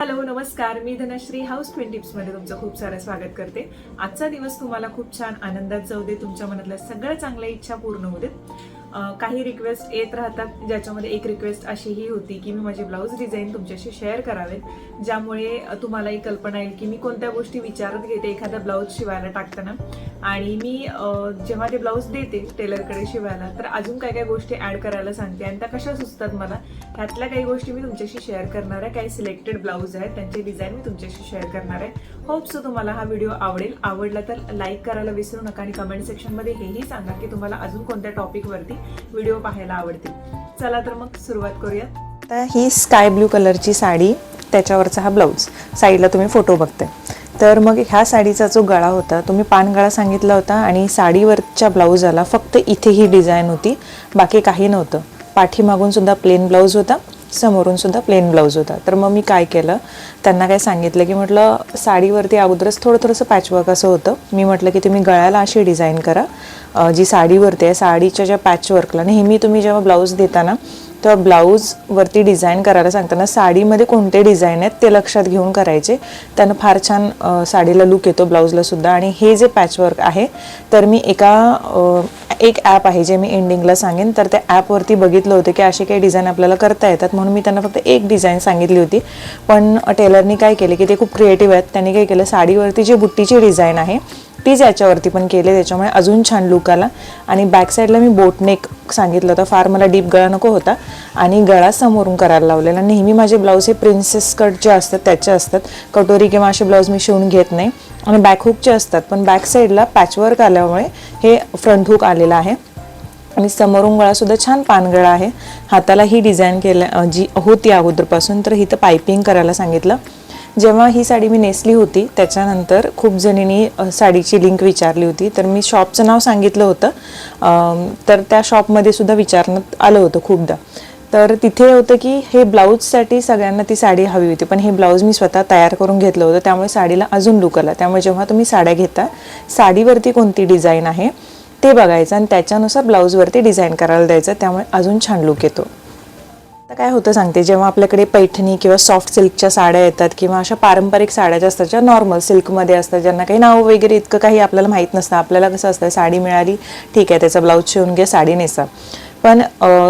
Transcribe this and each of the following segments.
Hello नमस्कार. मी Dhanashree house ट्वेन टिप्समध्ये तुमचं खूप सारं स्वागत करते. आजचा दिवस तुम्हाला खूप छान आनंदात जाऊ दे तुमच्या मनातल्या सगळ्या चांगल्या इच्छा पूर्ण होऊ देत. काही रिक्वेस्ट येत राहतात ज्याच्यामध्ये एक रिक्वेस्ट अशीही होती की मी माझे ब्लाऊज डिझाईन तुमच्याशी शेअर करावेत ज्यामुळे तुम्हालाही कल्पना येईल की मी कोणत्या गोष्टी विचारत घेते एखादा ब्लाऊज शिवायला टाकताना. आणि मी जेव्हा ते ब्लाऊज देते टेलरकडे शिवायला तर अजून काय काय गोष्टी ॲड करायला सांगते. आणि त्या कशा सुचतात मला? ह्यातल्या काही गोष्टी मी तुमच्याशी शेअर करणार आहे. काही सिलेक्टेड ब्लाऊज आहेत त्यांचे डिझाईन मी तुमच्याशी शेअर करणार आहे. होप सो तुम्हाला हा व्हिडिओ आवडेल. आवडला तर लाईक करायला विसरू नका आणि कमेंट सेक्शनमध्ये हेही सांगा की तुम्हाला अजून कोणत्या टॉपिकवरती व्हिडिओ पाहायला आवडतील. चला तर मग सुरुवात करूयात आता ही स्काय ब्ल्यू कलरची साडी त्याच्यावरचा हा ब्लाऊज. साईडला तुम्ही फोटो बघताय. तर मग ह्या साडीचा जो गळा होता तुम्ही पान गळा सांगितला होता आणि साडीवरच्या ब्लाऊजाला फक्त इथे ही डिझाईन होती बाकी काही नव्हतं. पाठीमागून सुद्धा प्लेन ब्लाऊज होता. समोरून सुद्धा प्लेन ब्लाऊज होता. तर मग मी काय केलं? त्यांना काय सांगितलं की म्हटलं साडीवरती अगोदरच थोडं थोडंसं पॅचवर्क असं होतं. मी म्हटलं की तुम्ही गळ्याला अशी डिझाईन करा जी साडीवरती आहे साडीच्या ज्या पॅचवर्कला नेहमी तुम्ही जेव्हा ब्लाऊज देताना तर ब्लाऊजवरती डिझाईन करायला सांगताना साडीमध्ये कोणते डिझाईन आहेत ते लक्षात घेऊन करायचे. त्यानं फार छान साडीला लुक येतो ब्लाऊजलासुद्धा आणि हे जे पॅचवर्क आहे तर मी एका एक ॲप आहे जे मी एंडिंगला सांगेन. तर त्या ॲपवरती बघितलं होतं की असे काही डिझाईन आपल्याला करता येतात. म्हणून मी त्यांना फक्त एक डिझाईन सांगितली होती. पण टेलरनी काय केले की ते खूप क्रिएटिव्ह आहेत. त्यांनी काय केलं साडीवरती जी बुट्टीची डिझाईन आहे तीच याच्यावरती पण केले त्याच्यामुळे अजून छान लुक आला. आणि बॅक साईडला मी बोटनेक सांगितलं होतं फार मला डीप गळा नको होता. आणि गळा समोरून करायला लावलेला. नेहमी माझे ब्लाऊज हे प्रिन्सेस कट जे असतात त्याचे असतात. कटोरी किंवा असे ब्लाऊज मी शिवून घेत नाही. आणि बॅक हुकचे असतात पण बॅक साईडला पॅचवर्क आल्यामुळे हे फ्रंट हुक आलेलं आहे. आणि समोरून गळासुद्धा छान पानगळा आहे. हाताला ही डिझाईन केल्या जी होती अगोदरपासून तर इथं पायपिंग करायला सांगितलं. जेव्हा ही साडी मी नेसली होती त्याच्यानंतर खूप जणींनी साडीची लिंक विचारली होती. तर मी शॉपचं नाव सांगितलं होतं. तर त्या शॉपमध्ये सुद्धा विचारण्यात आलं होतं खूपदा. तर तिथे होतं की हे ब्लाऊजसाठी सगळ्यांना ती साडी हवी होती. पण हे ब्लाऊज मी स्वतः तयार करून घेतलं होतं. त्यामुळे साडीला अजून लुक आला. त्यामुळे जेव्हा तुम्ही साड्या घेता साडीवरती कोणती डिझाईन आहे ते बघायचं आणि त्याच्यानुसार ब्लाऊजवरती डिझाईन करायला द्यायचं. त्यामुळे अजून छान लुक येतो. आता काय होतं सांगते जेव्हा आपल्याकडे पैठणी किंवा सॉफ्ट सिल्कच्या साड्या येतात किंवा अशा पारंपरिक साड्या ज्या असतात ज्या नॉर्मल सिल्कमध्ये असतात ज्यांना काही नाव वगैरे इतकं काही आपल्याला माहीत नसतं. आपल्याला कसं असतं साडी मिळाली ठीक आहे त्याचा ब्लाऊज शिवून घ्या साडी नेसा. पण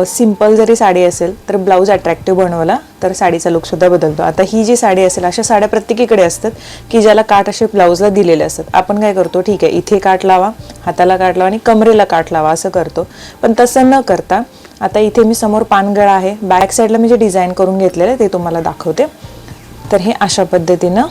सिंपल जरी साडी असेल तर ब्लाऊज अट्रॅक्टिव्ह बनवला तर साडीचा लुकसुद्धा बदलतो. आता ही जी साडी असेल अशा साड्या प्रत्येकीकडे असतात की ज्याला काठ असे ब्लाऊजला दिलेले असतात. आपण काय करतो ठीक आहे इथे काठ लावा हाताला काठ लावा आणि कमरेला काठ लावा असं करतो. पण तसं न करता आता इथे मी समोर पानगळा आहे. बॅक साईडला मी जे डिझाईन करून घेतलेलं आहे ते तुम्हाला दाखवते. तर हे अशा पद्धतीनं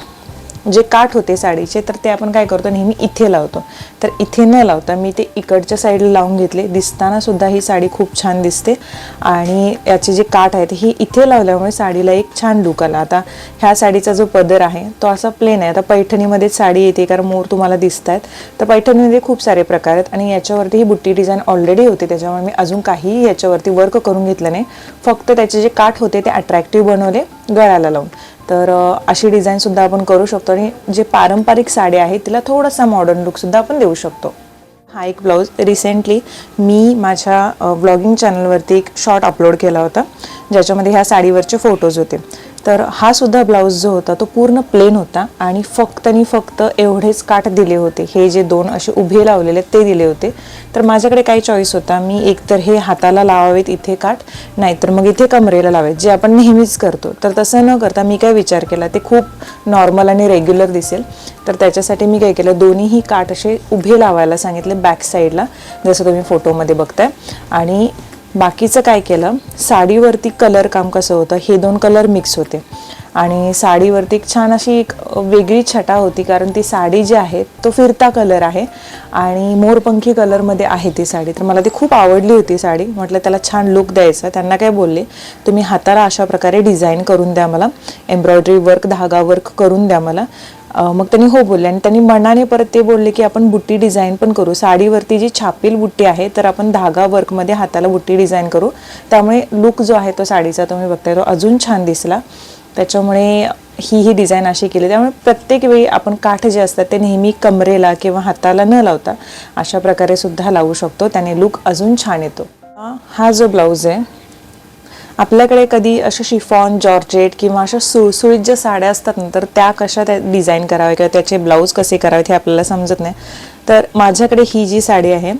जे काठ होते साडीचे तर ते आपण काय करतो नेहमी इथे लावतो. तर इथे न लावता मी ते इकडच्या साईडला लावून घेतले. दिसताना सुद्धा ही साडी खूप छान दिसते. आणि याचे जे काठ आहेत ही इथे लावल्यामुळे साडीला एक छान लुक आला. आता ह्या साडीचा जो पदर आहे तो असा प्लेन आहे. आता पैठणीमध्येच साडी येते कारण मोर तुम्हाला दिसत आहेत तर पैठणीमध्ये खूप सारे प्रकार आहेत आणि याच्यावरती ही बुट्टी डिझाईन ऑलरेडी होते त्याच्यामुळे मी अजून काहीही याच्यावरती वर्क करून घेतलं नाही. फक्त त्याचे जे काठ होते ते अट्रॅक्टिव्ह बनवले गळ्याला लावून. तर अशी डिझाईनसुद्धा आपण करू शकतो आणि जे पारंपरिक साडी आहे तिला थोडासा मॉडर्न लुकसुद्धा आपण देऊ शकतो. हा एक ब्लाऊज रिसेंटली मी माझ्या ब्लॉगिंग चॅनलवरती एक शॉर्ट अपलोड केला होता. ज्याच्यामध्ये ह्या साडीवरचे फोटोज होते. तर हा सुद्धा ब्लाऊज जो होता तो पूर्ण प्लेन होता आणि फक्त आणि फक्त एवढेच काठ दिले होते. हे जे दोन असे उभे लावलेले ते दिले होते. तर माझ्याकडे काही चॉईस होता. मी एकतर हे हाताला लावावेत इथे काठ नाहीतर मग इथे कमरेला लावेत जे आपण नेहमीच करतो. तर तसं न करता मी काय विचार केला ते खूप नॉर्मल आणि रेग्युलर दिसेल. तर त्याच्यासाठी मी काय केलं दोन्हीही काठ असे उभे लावायला सांगितले बॅक साईडला जसं तुम्ही फोटोमध्ये बघताय. आणि बाकीचं काय केलं? साडीवरती कलर काम कसं होतं? हे दोन कलर मिक्स होते. आणि साडीवरती एक छान अशी एक वेगळी छटा होती कारण ती साडी जी आहे तो फिरता कलर आहे आणि मोरपंखी कलरमध्ये आहे ती साडी. तर मला ती खूप आवडली होती साडी. म्हटलं त्याला छान लुक द्यायचा त्यांना काय बोलले तुम्ही हाताला अशा प्रकारे डिझाईन करून द्या मला. एम्ब्रॉयडरी वर्क धागा वर्क करून द्या मला. मग त्यांनी हो बोलले आणि त्यांनी मनाने परत ते बोलले की आपण बुट्टी डिझाईन पण करू. साडीवरती जी छापील बुट्टी आहे तर आपण धागा वर्कमध्ये हाताला बुट्टी डिझाईन करू. त्यामुळे लुक जो आहे तो साडीचा तुम्ही बघताय तो अजून छान दिसला. त्याच्यामुळे ही ही डिझाईन अशी केली. त्यामुळे प्रत्येक वेळी आपण काठ जे असतात ते नेहमी कमरेला किंवा हाताला न लावता अशा प्रकारे सुद्धा लावू शकतो. त्याने लुक अजून छान येतो. हा जो ब्लाऊज आहे आपल्याकडे कधी अशा शिफॉन जॉर्जेट किंवा अशा सुळसुळीत ज्या साड्या असतात ना तर त्या कशा त्या डिझाईन कराव्या किंवा त्याचे ब्लाऊज कसे करावे हे आपल्याला समजत नाही. तर माझ्याकडे ही जी साडी आहे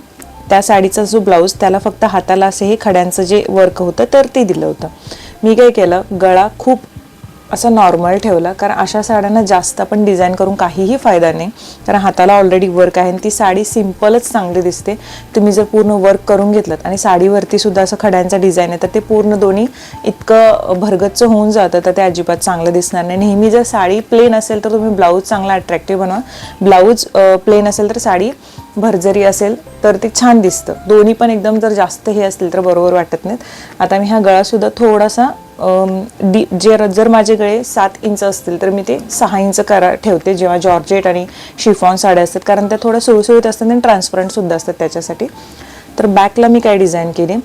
त्या साडीचा जो ब्लाऊज त्याला फक्त हाताला असे हे खड्यांचं जे वर्क होतं तर ते दिलं होतं. मी काय केलं गळा खूप असं नॉर्मल ठेवला. कारण अशा साड्यांना जास्त आपण डिझाईन करून काहीही फायदा नाही. कारण हाताला ऑलरेडी वर्क आहे आणि ती साडी सिम्पलच चांगली दिसते. तुम्ही जर पूर्ण वर्क करून घेतलं आणि साडीवरती सुद्धा असं खड्यांचा डिझाईन आहे तर ते पूर्ण दोन्ही इतकं भरगच्च होऊन जातं तर ते अजिबात चांगलं दिसणार नाही. नेहमी जर साडी प्लेन असेल तर तुम्ही ब्लाऊज चांगला अट्रॅक्टिव्ह बनवा. ब्लाऊज प्लेन असेल तर साडी भरजरी असेल तर ते छान दिसतं. दोन्ही पण एकदम जर जास्त हे असतील तर बरोबर वाटत नाहीत. आता मी हा गळासुद्धा थोडासा डी जे जर माझे गळे सात इंच असतील तर मी ते सहा इंच करा ठेवते जेव्हा जॉर्जेट आणि शिफॉन साड्या असतात. कारण त्या थोड्या सुळसुळीत असतात आणि ट्रान्सपरंटसुद्धा असतात त्याच्यासाठी. तर बॅकला मी काय डिझाईन केली?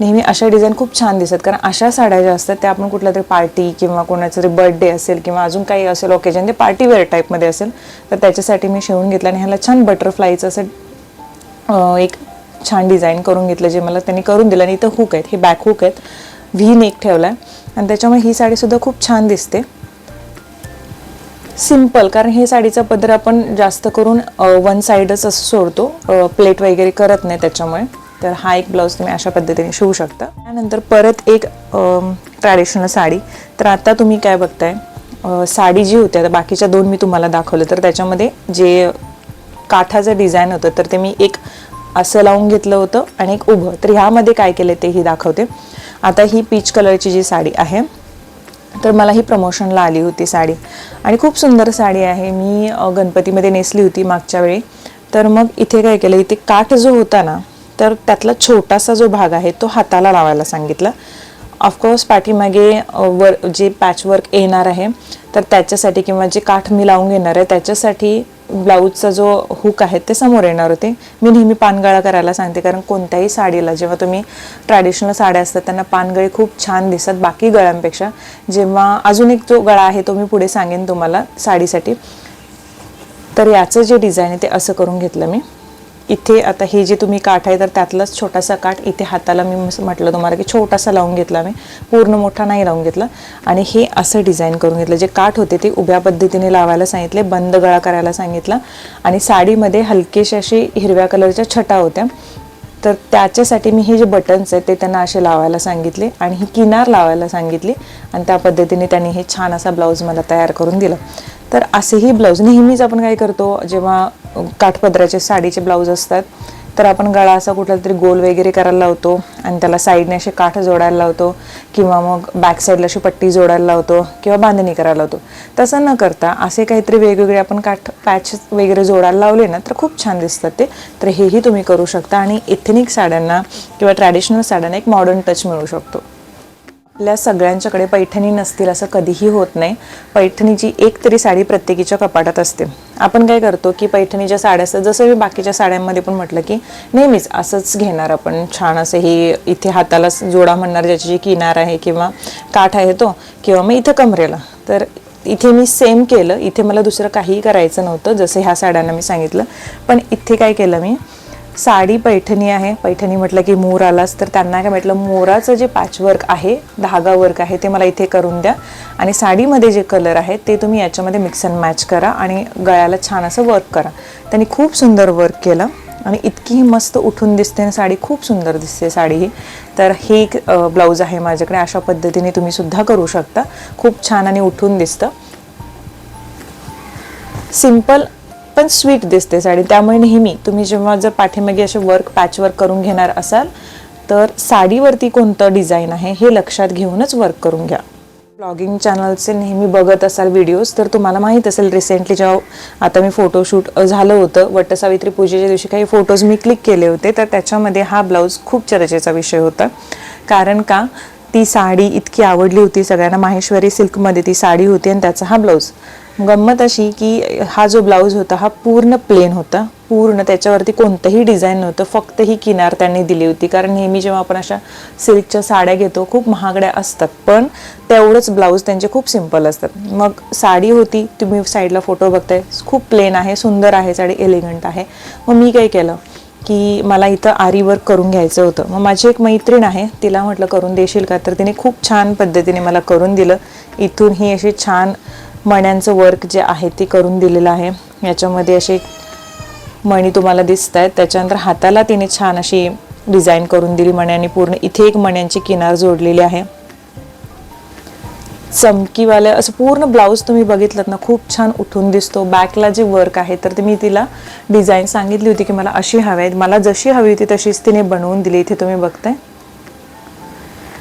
नेहमी अशा डिझाईन खूप छान दिसतात. कारण अशा साड्या ज्या असतात त्या आपण कुठल्या तरी पार्टी किंवा कोणाचं तरी बर्थडे असेल किंवा अजून काही असेल ओकेजन ते पार्टी वेअर टाईपमध्ये असेल तर त्याच्यासाठी मी शिवून घेतलं आणि ह्याला छान बटरफ्लायचं असं एक छान डिझाईन करून घेतलं जे मला त्यांनी करून दिलं. आणि इथं हुक आहेत. हे बॅक हुक आहेत. व्ही नेक ठेवला आहे आणि त्याच्यामुळे ही साडीसुद्धा खूप छान दिसते. सिंपल कारण हे साडीचा पदर आपण जास्त करून वन साईडच असं सोडतो. प्लेट वगैरे करत नाही त्याच्यामुळे. तर हा एक ब्लाऊज तुम्ही अशा पद्धतीने शिवू शकता. त्यानंतर परत एक ट्रॅडिशनल साडी. तर आता तुम्ही काय बघताय? साडी जी होती आता बाकीच्या दोन मी तुम्हाला दाखवलं. तर त्याच्यामध्ये जे काठाचं डिझाईन होतं तर ते मी एक असं लावून घेतलं होतं आणि एक उभं. तर ह्यामध्ये काय केलं तेही दाखवते. आता ही पीच कलरची जी साडी आहे तर मला ही प्रमोशनला आली होती साडी. आणि खूप सुंदर साडी आहे. मी गणपतीमध्ये नेसली होती मागच्या वेळी. तर मग इथे काय केलं इथे काठ जो होता ना तर त्यातला छोटासा जो भाग आहे तो हाताला लावायला सांगितला. ऑफकोर्स पाठीमागे वर जे पॅचवर्क येणार आहे तर त्याच्यासाठी किंवा जे काठ मी लावून घेणार आहे त्याच्यासाठी ब्लाऊजचा जो हुक आहे ते समोर येणार होते. मी नेहमी पानगळा करायला सांगते कारण कोणत्याही साडीला जेव्हा तुम्ही ट्रॅडिशनल साड्या असतात त्यांना पानगळे खूप छान दिसतात बाकी गळ्यांपेक्षा. जेव्हा अजून एक जो गळा आहे तो मी पुढे सांगेन तुम्हाला साडीसाठी. तर याचं जे डिझाईन आहे ते असं करून घेतलं मी. इथे आता हे जे तुम्ही काठ आहे तर त्यातलाच छोटासा काठ इथे हाताला मी म्हटलं तुम्हाला की छोटासा लावून घेतला मी. पूर्ण मोठा नाही लावून घेतला. आणि हे असं डिझाईन करून घेतलं. जे काठ होते ते उभ्या पद्धतीने लावायला सांगितले बंद गळा करायला सांगितला. आणि साडीमध्ये हलकेशा अशी हिरव्या कलरच्या छटा होत्या. तर त्याच्यासाठी मी हे जे बटन्स आहेत ते त्यांना असे लावायला सांगितले आणि ही किनार लावायला सांगितली. आणि त्या पद्धतीने त्यांनी हे छान असा ब्लाऊज मला तयार करून दिला. तर असेही ब्लाऊज नेहमीच आपण काय करतो जेव्हा काठपदराचे साडीचे ब्लाऊज असतात. तर आपण गळा असा कुठला तरी गोल वगैरे करायला लावतो आणि त्याला साईडने असे काठ जोडायला लावतो किंवा मग बॅक साईडला अशी पट्टी जोडायला लावतो किंवा बांधणी करायला लावतो. तसं न करता असे काहीतरी वेगवेगळे आपण काठ पॅच वगैरे जोडायला लावले ना तर खूप छान दिसतात ते. तर हेही तुम्ही करू शकता आणि एथनिक साड्यांना किंवा ट्रॅडिशनल साड्यांना एक मॉडर्न टच मिळू शकतो. आपल्या सगळ्यांच्याकडे पैठणी नसतील असं कधीही होत नाही. पैठणीची एक तरी साडी प्रत्येकीच्या कपाटात असते. आपण काय करतो की पैठणीच्या साड्या असतात. जसं मी बाकीच्या साड्यांमध्ये पण म्हटलं की नेहमीच असंच घेणार आपण. छान असं ही इथे हाताला जोडा म्हणणार ज्याची जी किनार आहे किंवा काठ आहे तो किंवा मग इथं कमरेला. तर इथे मी सेम केलं. इथे मला दुसरं काहीही करायचं नव्हतं जसं ह्या साड्यांना मी सांगितलं. पण इथे काय केलं मी साडी पैठणी आहे. पैठणी म्हटलं की मोर आलास तर त्यांना काय म्हटलं मोराचं जे पॅचवर्क आहे धागा वर्क आहे ते मला इथे करून द्या. आणि साडीमध्ये जे कलर आहे ते तुम्ही याच्यामध्ये मिक्स अँड मॅच करा आणि गळ्याला छान असं वर्क करा. त्यांनी खूप सुंदर वर्क केलं आणि इतकी मस्त उठून दिसते ना साडी खूप सुंदर दिसते साडी ही. तर हे एक ब्लाऊज आहे माझ्याकडे. अशा पद्धतीने तुम्ही सुद्धा करू शकता. खूप छान आणि उठून दिसतं. सिंपल पण स्वीट दिसते साडी त्यामुळे नेहमी तुम्ही जेव्हा जर पाठीमागे असे वर्क पॅच वर्क करून घेणार असाल तर साडीवरती कोणतं डिझाईन आहे हे लक्षात घेऊनच वर्क करून घ्या. ब्लॉगिंग चॅनलचे नेहमी बघत असाल व्हिडिओज तर तुम्हाला माहीत असेल रिसेंटली जेव्हा आता मी फोटोशूट झालं होतं वटसावित्री पूजेच्या दिवशी काही फोटोज मी क्लिक केले होते तर त्याच्यामध्ये हा ब्लाऊज खूप चर्चेचा विषय होता. कारण का? ती साडी इतकी आवडली होती सगळ्यांना. माहेश्वरी सिल्कमध्ये ती साडी होती आणि त्याचा हा ब्लाऊज गंमत अशी की हा जो ब्लाऊज होता हा पूर्ण प्लेन होता. पूर्ण त्याच्यावरती कोणतंही डिझाईन नव्हतं. फक्त ही किनार त्यांनी दिली होती. कारण नेहमी जेव्हा आपण अशा सिल्कच्या साड्या घेतो खूप महागड्या असतात. पण तेवढंच ब्लाऊज त्यांचे खूप सिंपल असतात. मग साडी होती तुम्ही साईडला फोटो बघताय. खूप प्लेन आहे सुंदर आहे साडी एलिगंट आहे. मग मी काय केलं की मला इथं आरी वर्क करून घ्यायचं होतं. मग माझी एक मैत्रीण आहे तिला म्हटलं करून देशील का? तर तिने खूप छान पद्धतीने मला करून दिलं. इथून ही अशी छान मण्यांचं वर्क जे आहे ते करून दिलेलं आहे. याच्यामध्ये असे मणी तुम्हाला दिसत आहेत त्याच्यानंतर हाताला तिने छान अशी डिझाईन करून दिली मण्यांनी. पूर्ण इथे एक मण्यांची किनार जोडलेली आहे. चमकीवाले असं पूर्ण ब्लाऊज तुम्ही बघितलं ना खूप छान उठून दिसतो. बॅकला जे वर्क आहे तर ते मी तिला डिझाईन सांगितली होती की मला अशी हवी आहे मला जशी हवी होती तशीच तिने बनवून दिली. इथे तुम्ही बघताय.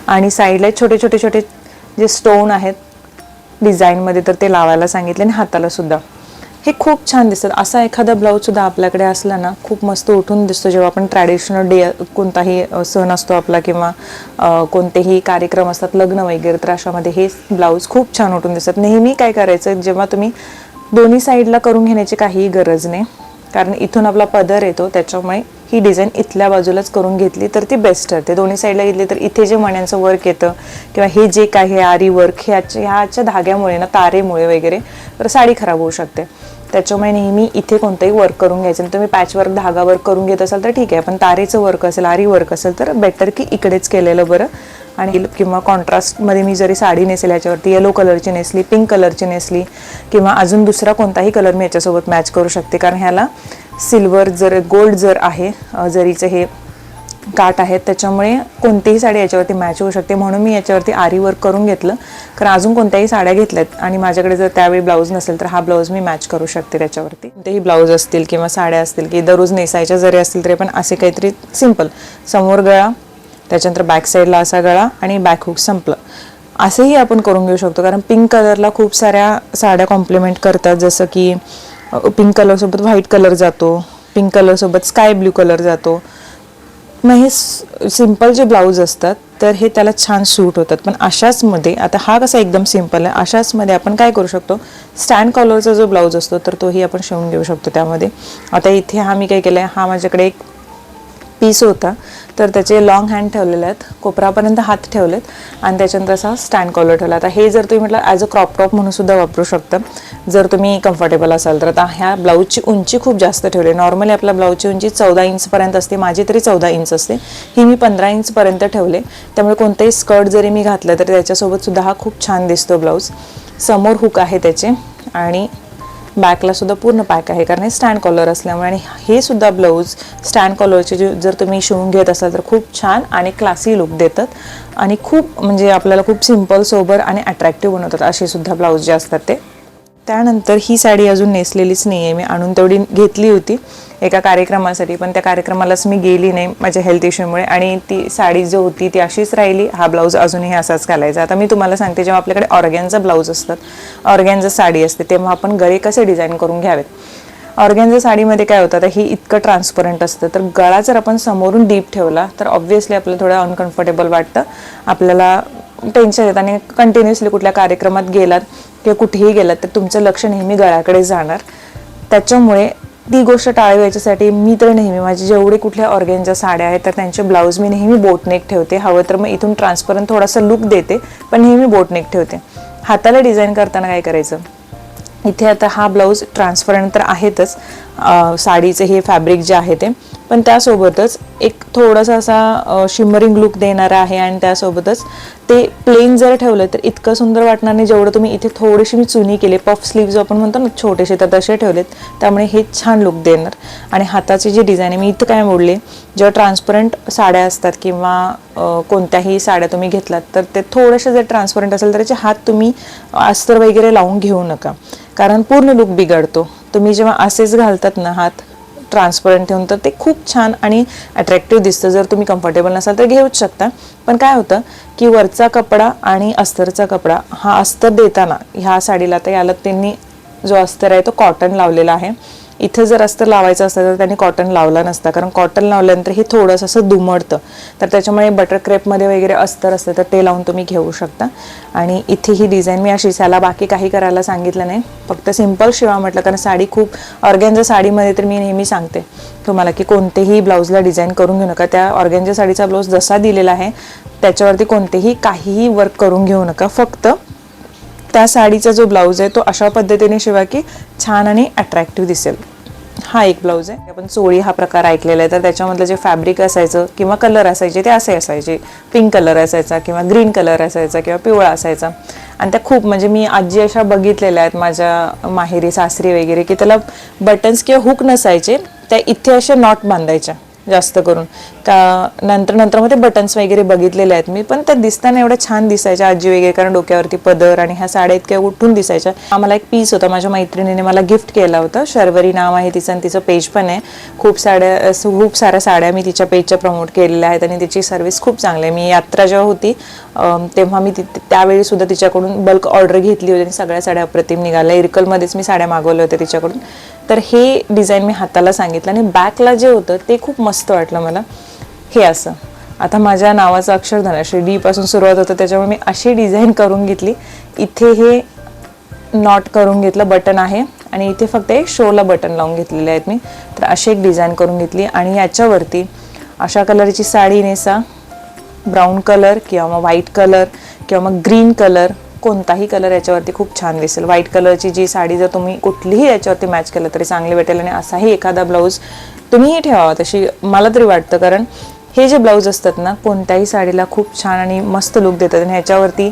आणि साईडला छोटे छोटे छोटे जे स्टोन आहेत डिझाईनमध्ये तर ते लावायला सांगितले आणि हाताला सुद्धा. हे खूप छान दिसतात. असा एखादा ब्लाऊज सुद्धा आपल्याकडे असला ना खूप मस्त उठून दिसतो. जेव्हा आपण ट्रॅडिशनल डे कोणताही सण असतो आपला किंवा कोणतेही कार्यक्रम असतात लग्न वगैरे तर अशामध्ये हे ब्लाऊज खूप छान उठून दिसतात. नेहमी काय करायचं जेव्हा तुम्ही दोन्ही साईडला करून घेण्याची काहीही गरज नाही कारण इथून आपला पदर येतो त्याच्यामुळे ही डिझाईन इथल्या बाजूलाच करून घेतली तर ती बेस्ट ठरते. दोन्ही साईडला घेतली तर इथे जे मण्यांचं वर्क येतं किंवा हे जे काही आरी वर्क ह्याच्या ह्याच्या धाग्यामुळे ना तारेमुळे वगैरे तर साडी खराब होऊ शकते. त्याच्यामुळे नेहमी इथे कोणतंही वर्क करून घ्यायचं आणि तुम्ही पॅच वर्क धागा वर्क करून घेत असाल तर ठीक आहे पण तारेचं वर्क असेल आरी वर्क असेल तर बेटर की इकडेच केलेलं बरं. आणि किंवा कॉन्ट्रास्टमध्ये मी जरी साडी नेसेल याच्यावरती येलो कलरची नेसली पिंक कलरची नेसली किंवा अजून दुसरा कोणताही कलर मी याच्यासोबत मॅच करू शकते. कारण ह्याला सिल्वर जर गोल्ड जर आहे जरीचं हे काट आहेत त्याच्यामुळे कोणतीही साडी याच्यावरती मॅच होऊ शकते. म्हणून मी याच्यावरती आरी वर्क करून घेतलं. कारण अजून कोणत्याही साड्या घेतल्यात आणि माझ्याकडे जर त्यावेळी ब्लाऊज नसेल तर हा ब्लाऊज मी मॅच करू शकते त्याच्यावरती. कोणतेही ब्लाऊज असतील किंवा साड्या असतील की दररोज नेसायच्या जरी असतील तरी पण असे काहीतरी सिंपल समोर गळा त्याच्यानंतर बॅक साईडला असा गळा आणि बॅक हुक संपलं. असंही आपण करून घेऊ शकतो. कारण पिंक कलरला खूप साऱ्या साड्या कॉम्प्लिमेंट करतात. जसं की पिंक कलरसोबत व्हाईट कलर जातो पिंक कलरसोबत स्काय ब्ल्यू कलर जातो. मग हे सिंपल जे ब्लाऊज असतात तर हे त्याला छान सूट होतात. पण अशाचमध्ये आता हा कसा एकदम सिंपल आहे अशाचमध्ये आपण काय करू शकतो? स्टँड कॉलरचा जो ब्लाऊज असतो तर तोही आपण शिवून घेऊ शकतो त्यामध्ये. आता इथे हा मी काय केलं आहे हा माझ्याकडे एक पीस होता. तर त्याचे लॉंग हँड ठेवलेले आहेत. कोपरापर्यंत हात ठेवलेत. आणि त्याच्यानंतर असा स्टँड कॉलर ठेवला. आता हे जर तुम्ही म्हटलं ॲज अ क्रॉप टॉप म्हणून सुद्धा वापरू शकता. जर तुम्ही कम्फर्टेबल असाल तर. आता ह्या ब्लाऊजची उंची खूप जास्त ठेवली नॉर्मली आपल्या ब्लाऊजची उंची चौदा इंचपर्यंत असते. माझी तरी चौदा इंच असते. ही मी पंधरा इंचपर्यंत ठेवले. त्यामुळे कोणतंही स्कर्ट जरी मी घातलं तर त्याच्यासोबत सुद्धा हा खूप छान दिसतो ब्लाऊज समोर हुक आहे त्याचे. आणि बॅकला सुद्धा पूर्ण पॅक आहे. कारण हे स्टँड कॉलर असल्यामुळे आणि हे सुद्धा ब्लाऊज स्टँड कॉलरचे जे जर तुम्ही शिवून घेत असाल तर खूप छान आणि क्लासी लुक देतात. आणि खूप म्हणजे आपल्याला खूप सिंपल सोबर आणि अट्रॅक्टिव्ह बनवतात असे सुद्धा ब्लाऊज जे असतात ते. त्यानंतर ही साडी अजून नेसलेलीच नाही आहे मी आणून तेवढी घेतली होती. एका कार्यक्रमासाठी पण त्या कार्यक्रमालाच मी गेली नाही माझ्या हेल्थ इश्यूमुळे आणि ती साडी जो होती ती अशीच राहिली हा ब्लाऊज अजूनही असाच घालायचा. आता मी तुम्हाला सांगते जेव्हा आपल्याकडे ऑर्गॅनचा ब्लाऊज असतात ऑर्गॅनचा साडी असते तेव्हा आपण गळे कसे डिझाईन करून घ्यावेत? ऑर्गॅनच्या साडीमध्ये काय होतं आता ही इतकं ट्रान्सपरंट असतं तर गळा जर आपण समोरून डीप ठेवला तर ऑब्व्हियसली आपल्याला थोडं अनकम्फर्टेबल वाटतं. आपल्याला टेन्शन येतं. आणि कंटिन्युअसली कुठल्या कार्यक्रमात गेलात किंवा कुठेही गेलात तर तुमचं लक्ष नेहमी गळ्याकडे जाणार. त्याच्यामुळे ती गोष्ट टाळावी याच्यासाठी मी तर नेहमी माझे जेवढे कुठल्या ऑर्गेनच्या साड्या आहेत तर त्यांचे ब्लाऊज मी नेहमी बोटनेक ठेवते. हवं तर मग इथून ट्रान्सपरंट थोडासा लुक देते पण नेहमी बोटनेक ठेवते. हाताला डिझाईन करताना काय करायचं? इथे आता हा ब्लाऊज ट्रान्सपरंट तर आहेतच. साडीचे साडीचं हे फॅब्रिक जे आहे ते. पण त्यासोबतच एक थोडासा असा शिमरिंग लुक देणारा आहे आणि त्यासोबतच ते प्लेन जर ठेवलं तर इतकं सुंदर वाटणार नाही जेवढं तुम्ही इथे थोडीशी मी चुनी केली. पफ स्लीव जो आपण म्हणतो ना छोटेसे तर तसे ठेवलेत. त्यामुळे हे छान लुक देणार. आणि हाताची जी डिझाईन आहे मी इथं काय मोडले? जेव्हा ट्रान्सपरंट साड्या असतात किंवा कोणत्याही साड्या तुम्ही घेतलात तर ते थोडेसे जर ट्रान्सपरंट असेल तर त्याचे हात तुम्ही अस्तर वगैरे लावून घेऊ नका. कारण पूर्ण लुक बिघडतो. तुम्ही जेव्हा असेच घालतात ना हात ट्रान्सपरंट ठेवून तर ते खूप छान आणि अट्रॅक्टिव्ह दिसतं. जर तुम्ही कम्फर्टेबल नसाल तर घेऊच शकता. पण काय होतं की वरचा कपडा आणि अस्तरचा कपडा हा अस्तर देताना ह्या साडीला तर याला त्यांनी जो अस्तर आहे तो कॉटन लावलेला आहे. इथं जर असतं लावायचं असतं तर त्यांनी कॉटन लावला नसता. कारण कॉटन लावल्यानंतर हे थोडंसं असं दुमडतं. तर त्याच्यामुळे बटर क्रेपमध्ये वगैरे अस्तर असतं तर ते लावून तुम्ही घेऊ शकता. आणि इथे ही डिझाईन मी अशीच ह्याला बाकी काही करायला सांगितलं नाही. फक्त सिंपल शिवा म्हटलं कारण साडी खूप ऑर्गॅनच्या साडीमध्ये तर मी नेहमी सांगते तुम्हाला की कोणतेही ब्लाऊजला डिझाईन करून घेऊ नका. त्या ऑर्गॅनच्या साडीचा ब्लाऊज जसा दिलेला आहे त्याच्यावरती कोणतेही काहीही वर्क करून घेऊ नका. फक्त त्या साडीचा जो ब्लाऊज आहे तो अशा पद्धतीने शिवा की छान आणि अट्रॅक्टिव्ह दिसेल. हा एक ब्लाऊज आहे. आपण चोळी हा प्रकार ऐकलेला आहे. तर त्याच्यामधलं जे फॅब्रिक असायचं किंवा कलर असायचे ते असे असायचे. पिंक कलर असायचा किंवा ग्रीन कलर असायचा किंवा पिवळा असायचा. आणि त्या खूप म्हणजे मी आजी अशा बघितलेल्या आहेत माझ्या माहेरी सासरी वगैरे की त्याला बटन्स किंवा हुक नसायचे त्या इथे अशा नॉट बांधायच्या जास्त करून. का नंतर नंतर मग ते बटन्स वगैरे बघितलेले आहेत मी पण त्या दिसताना एवढ्या छान दिसायच्या आजी वगैरे कारण डोक्यावरती पदर आणि ह्या साड्या इतक्या उठून दिसायच्या. आम्हाला एक पीस होता माझ्या मैत्रिणीने मला गिफ्ट केला होता. शर्वरी नाव आहे तिचं आणि तिचं पेज पण आहे. खूप साड्या असं खूप साऱ्या साड्या मी तिच्या पेजच्या प्रमोट केलेल्या आहेत आणि तिची सर्व्हिस खूप चांगली आहे. मी यात्रा जेव्हा होती तेव्हा मी ति त्यावेळी सुद्धा तिच्याकडून बल्क ऑर्डर घेतली होती आणि सगळ्या साड्या अप्रतिम निघाल्या. इरकलमध्येच मी साड्या मागवल्या होत्या तिच्याकडून. तर हे डिझाईन मी हाताला सांगितलं आणि बॅकला जे होतं ते खूप मस्त वाटलं मला. हे असं. आता माझ्या नावाचं अक्षर धनश्री डीपासून सुरुवात होतं त्याच्यामुळे मी अशी डिझाईन करून घेतली. इथे हे नॉट करून घेतलं बटन आहे आणि इथे फक्त एक शोला बटन लावून घेतलेले आहेत मी. तर अशी एक डिझाईन करून घेतली आणि याच्यावरती अशा कलरची साडी नेसा ब्राऊन कलर किंवा मग व्हाईट कलर किंवा मग ग्रीन कलर कोणताही कलर याच्यावरती खूप छान दिसेल. व्हाईट कलरची जी साडी जर तुम्ही कुठलीही याच्यावरती मॅच केलं तरी चांगली भेटेल आणि असाही एखादा ब्लाऊज तुम्हीही ठेवावा. तशी मला तरी वाटतं कारण हे जे ब्लाऊज असतात ना कोणत्याही साडीला खूप छान आणि मस्त लुक देतात. आणि ह्याच्यावरती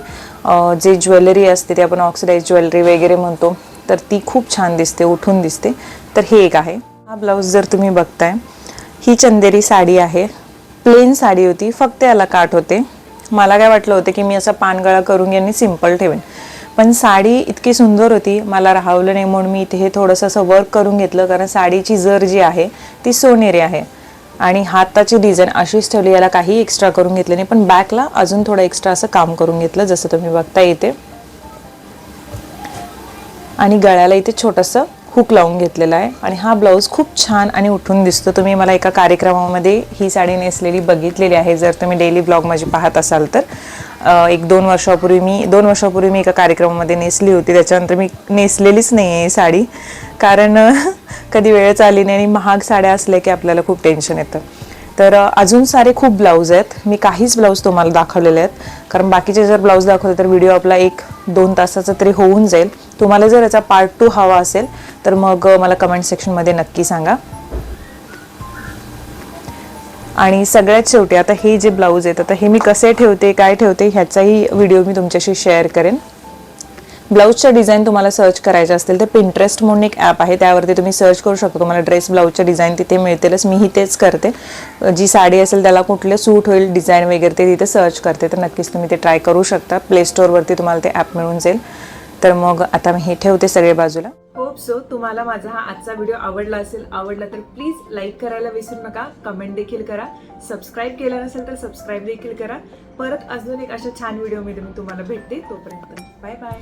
जे ज्वेलरी असते ते आपण ऑक्सिडाईज ज्वेलरी वगैरे म्हणतो तर ती खूप छान दिसते उठून दिसते. तर हे एक आहे. हा ब्लाऊज जर तुम्ही बघताय ही चंदेरी साडी आहे. प्लेन साडी होती फक्त याला काठ होते. मला काय वाटलं होतं की मी असा पानगळा करून घेईन आणि सिंपल ठेवेन. पण साडी इतकी सुंदर होती मला राहवलं नाही म्हणून मी इथे हे थोडंसं असं वर्क करून घेतलं कारण साडीची जर जी आहे ती सोनेरी आहे. आणि हाताची डिझाईन अशीच ठेवली याला काही एक्स्ट्रा करून घेतले नाही. पण बॅकला अजून थोडं एक्स्ट्रा असं काम करून घेतलं जसं तुम्ही बघता येते आणि गळ्याला इथे छोटंसं हुक लावून घेतलेला आहे. आणि हा ब्लाऊज खूप छान आणि उठून दिसतो. तुम्ही मला एका कार्यक्रमामध्ये ही साडी नेसलेली बघितलेली आहे. जर तुम्ही डेली ब्लॉग माझी पाहत असाल तर एक दोन वर्षापूर्वी मी दोन वर्षापूर्वी मी एका कार्यक्रमामध्ये नेसली होती. त्याच्यानंतर मी नेसलेलीच नाही आहे ही साडी. कारण कधी वेळच आली नाही आणि महाग साड्या असल्या की आपल्याला खूप टेन्शन येतं. तर अजून सारे खूप ब्लाऊज आहेत. मी काहीच ब्लाऊज तुम्हाला दाखवलेले आहेत. कारण बाकीचे जर ब्लाऊज दाखवले तर व्हिडिओ आपला एक दोन तासाचा तरी होऊन जाईल. तुम्हाला जर याचा पार्ट टू हवा असेल तर मग मला कमेंट सेक्शनमध्ये नक्की सांगा. आणि सगळ्यात शेवटी आता हे जे ब्लाऊज आहेत आता हे मी कसे ठेवते काय ठेवते ह्याचाही व्हिडिओ मी तुमच्याशी शेअर करेन. ब्लाऊजच्या डिझाईन तुम्हाला सर्च करायच्या असतील तर पिंटरेस्ट म्हणून एक ॲप आहे त्यावरती तुम्ही सर्च करू शकता. तुम्हाला ड्रेस ब्लाऊजच्या डिझाईन तिथे मिळतीलच. मीही तेच करते. जी साडी असेल त्याला कुठले सूट होईल डिझाईन वगैरे ते तिथे सर्च करते. तर नक्कीच तुम्ही ते ट्राय करू शकता. प्ले स्टोअरवरती तुम्हाला ते ॲप मिळून जाईल. तर मग आता मी हे ठेवते सगळे बाजूला. होप सो तुम्हाला माझा हा आजचा व्हिडिओ आवडला असेल आवडला तर प्लीज लाईक करायला विसरू नका. कमेंट देखील करा. सबस्क्राईब केलं नसेल तर सबस्क्राईब देखील करा. परत अजून एक अशा छान व्हिडिओ मी तुम्हाला भेटते. तोपर्यंत बाय बाय